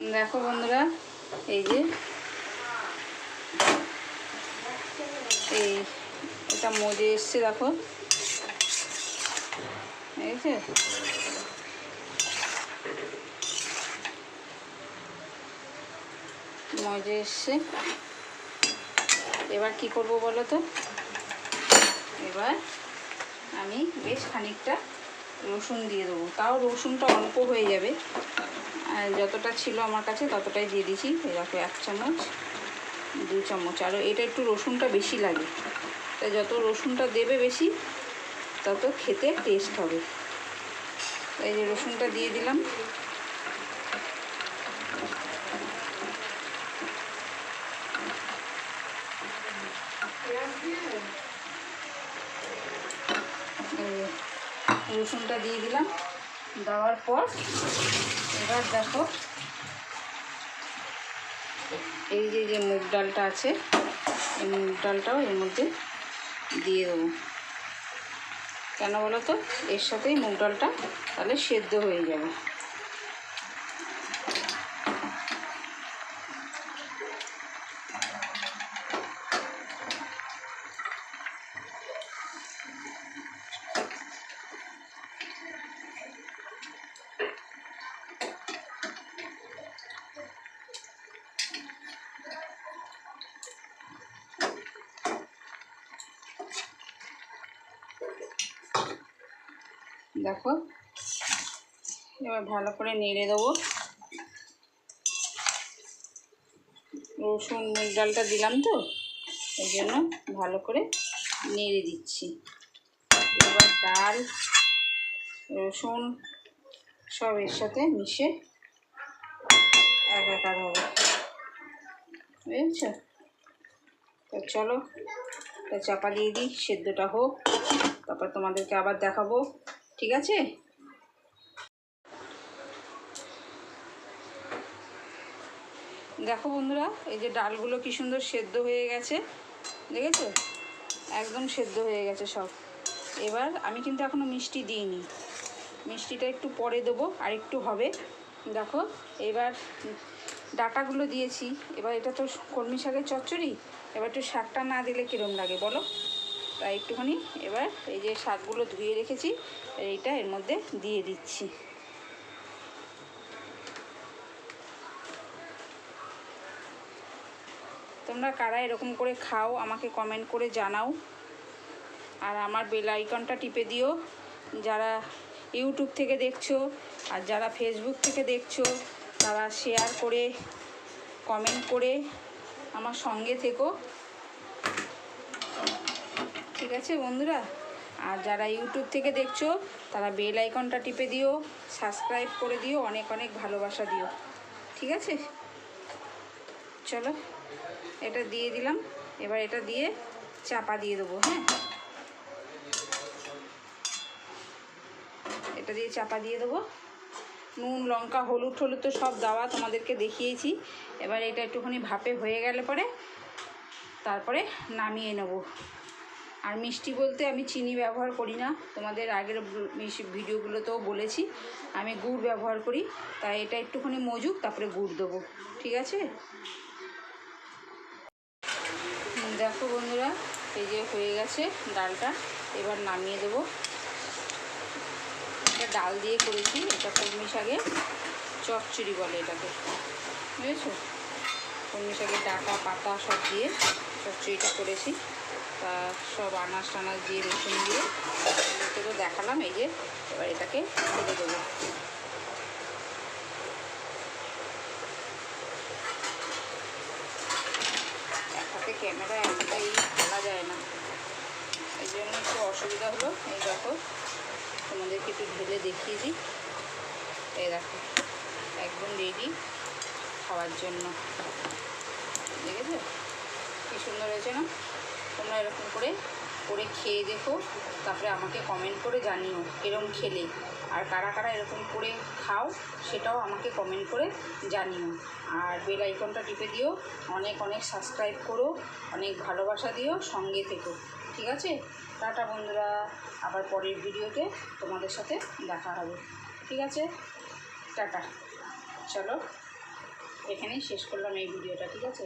দেখো বন্ধুরা, এই যে, এই এটা মজে এসছে, দেখো। দেখেছে মজে এসছে। এবার কি করব বলো তো? এবার আমি বেশ খানিকটা রসুন দিয়ে দেবো। তাও রসুনটা অল্প হয়ে যাবে। যতটা ছিল আমার কাছে ততটাই দিয়ে দিয়েছি। দেখো, এক চামচ, দু চামচ। আর এটা একটু রসুনটা বেশি লাগে। তাই যত রসুনটা দেবে বেশি, তত খেতে টেস্ট হবে। এই যে রসুনটা দিয়ে দিলাম। রসুনটা দিয়ে দিলাম। দেওয়ার পর এবার দেখো এই যে যে মুগ ডালটা আছে, এই মুগ ডালটাও এর মধ্যে দিয়ে দেবো। কেন বলো তো? এর সাথেই মুগ ডালটা তাহলে সেদ্ধ হয়ে যাবে। দেখো। এবার ভালো করে নেড়ে দেবো। রসুন, মুগ ডালটা দিলাম তো ওই জন্য ভালো করে নেড়ে দিচ্ছি। এবার ডাল, রসুন সব এর সাথে মিশে একাকার হবে। বুঝেছ? তো চলো তো চাপা দিয়ে দিই, সেদ্ধটা হোক, তারপর তোমাদেরকে আবার দেখাবো। ঠিক আছে? দেখো বন্ধুরা, এই যে ডালগুলো কি সুন্দর সেদ্ধ হয়ে গেছে, দেখেছ? একদম সেদ্ধ হয়ে গেছে সব। এবার আমি কিন্তু এখনও মিষ্টি দিইনি। মিষ্টিটা একটু পরে দেবো, আর একটু হবে। দেখো, এবার ডাটাগুলো দিয়েছি। এবার এটা তো কলমি শাকের চচ্চড়ি, এবার একটু শাকটা না দিলে কীরম লাগে বলো? তাই একটুখানি। এবার এই যে শাকগুলো ধুয়ে রেখেছি, এইটা এর মধ্যে দিয়ে দিচ্ছি। তোমরা কারা এরকম করে খাও, আমাকে কমেন্ট করে জানাও। আর আমার বেল আইকনটা টিপে দিও। যারা ইউটিউব থেকে দেখছ, আর যারা ফেসবুক থেকে দেখছ, তারা শেয়ার করে কমেন্ট করে আমার সঙ্গে থেকো। ঠিক আছে বন্ধুরা? আর যারা ইউটিউব থেকে দেখছ, তারা বেল আইকনটা টিপে দিও, সাবস্ক্রাইব করে দিও, অনেক অনেক ভালোবাসা দিও। ঠিক আছে? চলো, এটা দিয়ে দিলাম। এবার এটা দিয়ে চাপা দিয়ে দেবো হ্যাঁ? এটা দিয়ে চাপা দিয়ে দেবো। নুন, লঙ্কা, হলুদ, টলুদ তো সব দেওয়া তোমাদেরকে দেখিয়েছি। এবার এটা একটুখানি ভাপে হয়ে গেলে পরে তারপরে নামিয়ে নেব। আর মিষ্টি বলতে আমি চিনি ব্যবহার করি না। তোমাদের আগের ভিডিওগুলোতেও বলেছি, আমি গুড় ব্যবহার করি। তাই এটা একটুখানি মজুক, তারপরে গুড় দেবো। ঠিক আছে? দেখো বন্ধুরা, এই যে হয়ে গেছে ডালটা, এবার নামিয়ে দেবো। এটা ডাল দিয়ে করেছি, এটা কলমি শাকে চচ্চড়ি বলে এটাকে। বুঝেছ? কলমি শাকের ডাটা, পাতা সব দিয়ে চচ্চড়িটা করেছি। তা সব আনাজ টানাজ দিয়ে রসুন দিয়ে তো দেখালাম, এই যে এবার এটাকে ছেড়ে দেবো। এক হাতে ক্যামেরা, এক হাতে এই খোলা যায় না। এই জন্য একটু অসুবিধা হলো, এই দেখো, তোমাদেরকে একটু ঢেলে দেখিয়ে দিই। এই দেখো, একদম রেডি খাওয়ার জন্য। দেখেছ? কী সুন্দর হয়েছে না? তোমরা এরকম করে করে খেয়ে দেখো, তারপরে আমাকে কমেন্ট করে জানিও এরকম খেলে। আর কারা কারা এরকম করে খাও, সেটাও আমাকে কমেন্ট করে জানিও। আর বেল আইকনটা টিপে দিও, অনেক অনেক সাবস্ক্রাইব করো, অনেক ভালোবাসা দিও, সঙ্গে থেকো। ঠিক আছে? টাটা বন্ধুরা, আবার পরের ভিডিওতে তোমাদের সাথে দেখা হবে। ঠিক আছে? টাটা। চলো, এখানেই শেষ করলাম এই ভিডিওটা, ঠিক আছে?